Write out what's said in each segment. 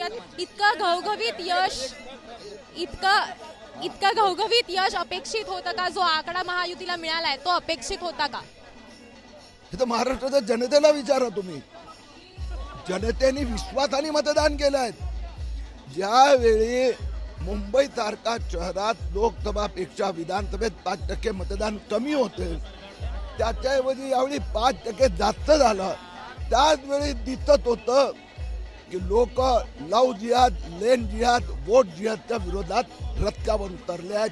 जाणूयात इतकं घवघवीत यश इतकं इतकं घवघवीत यश अपेक्षित होतं का? जो आकडा महायुतीला मिळालाय तो अपेक्षित होता का? हे तर महाराष्ट्राच्या जनतेला विचारा तुम्ही. जनतेने विश्वासाने मतदान केलं आहे ज्यावेळी मुंबई सारखा शहरात लोकसभापेक्षा विधानसभेत पाच टक्के मतदान कमी होते त्याच्याऐवजी यावेळी पाच टक्के जास्त झालं. त्याच वेळी दिसत होतं की लोक लव जिहाद लेन जिहाद वोट जिहादच्या विरोधात रस्त्यावर उतरले आहेत.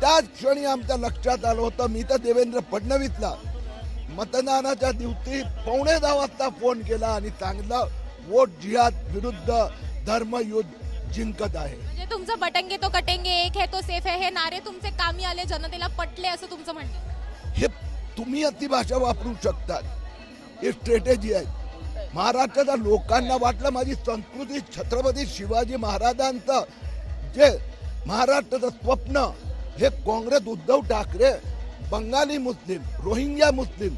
त्याच क्षणी आमच्या लक्षात आलं होतं मी तर देवेंद्र फडणवीसला मतदानाच्या दिवशी पावणे दहा वाजता फोन केला आणि सांगितलं वोट जिहाद विरुद्ध धर्मयुद्ध जिंकत आहे. म्हणजे तुमचं बटंगे तो कटेंगे एक है तो सेफ है हे नारे तुमचे कामी आले जनतेला पटले असं तुमचं म्हणणं हे तुम्ही अति भाषा वापरू शकतात. ही स्ट्रॅटेजी आहे महाराष्ट्राच्या लोकांना वाटलं माझी संस्कृती छत्रपती शिवाजी महाराजांचं. जे महाराष्ट्राचं स्वप्न हे Congress Uddhav Thackeray Bengali Muslim Rohingya Muslim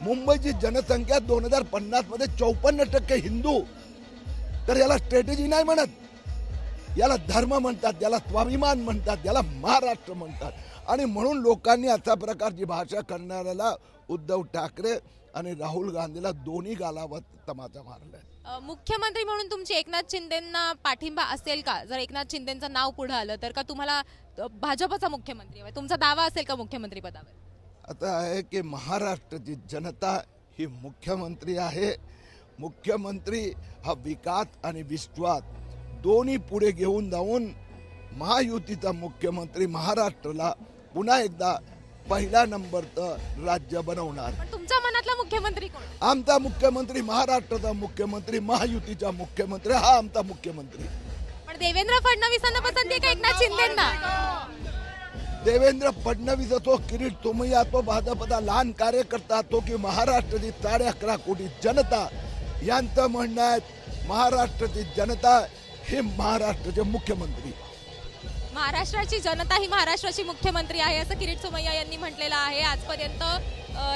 मुंबईची जनसंख्या दोन हजार पन्नासमध्ये चौपन्न टक्के हिंदू. तर याला स्ट्रॅटेजी नाही म्हणत. याला धर्म म्हणतात याला स्वाभिमान म्हणतात याला महाराष्ट्र म्हणतात. आणि म्हणून लोकांनी अशा प्रकारची भाषा करणाऱ्याला उद्धव ठाकरे आणि राहुल गांधीला दोन्ही गालावर तमाचा मारलाय. मुख्यमंत्री म्हणून तुमची एकनाथ शिंदेना पाठिंबा असेल का? जर एकनाथ शिंदेचं नाव पुढे आलं तर का तुम्हाला भाजपचा मुख्यमंत्री हवाय? तुमचा दावा असेल का मुख्यमंत्री पदावर? आता आहे की महाराष्ट्राची जनता ही मुख्यमंत्री आहे. मुख्यमंत्री हा विकास आणि विश्वास दोन्ही पुढे घेऊन जाऊन महायुतीचा मुख्यमंत्री महाराष्ट्राला पुन्हा एकदा पहिल्या नंबरचं राज्य बनवणार. पण तुमच्या मनातला मुख्यमंत्री कोण? आमचा मुख्यमंत्री महाराष्ट्राचा मुख्यमंत्री महायुतीचा मुख्यमंत्री हा आमचा मुख्यमंत्री. पण देवेंद्र फडणवीसांना पसंती आहे का एकनाथ शिंदेना? देवेंद्र फडणवीस असो किरीट सोमय्या असो भाजपचा लहान कार्यकर्ता असो की महाराष्ट्राची साडे अकरा कोटी जनता. यांचं म्हणणं आहे महाराष्ट्राची जनता हे महाराष्ट्राचे मुख्यमंत्री. महाराष्ट्राची जनता ही महाराष्ट्राची मुख्यमंत्री आहे असं किरीट सोमय्या यांनी म्हटलेलं आहे. आजपर्यंत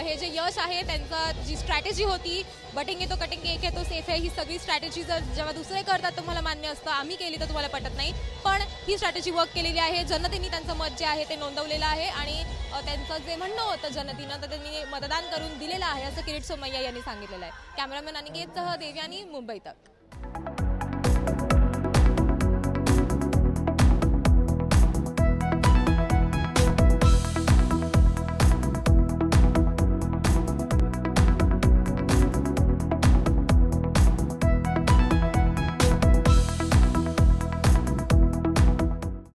हे जे यश आहे त्यांचं जी स्ट्रॅटेजी होती बटिंग तो कटिंग एक येतो सेफ आहे ही सगळी स्ट्रॅटेजी जर जेव्हा दुसरे करतात तुम्हाला मान्य असतं. आम्ही केली तर तुम्हाला पटत नाही. पण ही स्ट्रॅटेजी वर्क केलेली आहे. जनतेने त्यांचं मत जे आहे ते नोंदवलेलं आहे आणि त्यांचं जे म्हणणं होतं जनतेनं तर त्यांनी मतदान करून दिलेलं आहे असं किरीट सोमय्या यांनी सांगितलेलं आहे. कॅमेरामॅन अनिकेतसह देव्यानी मुंबई तक.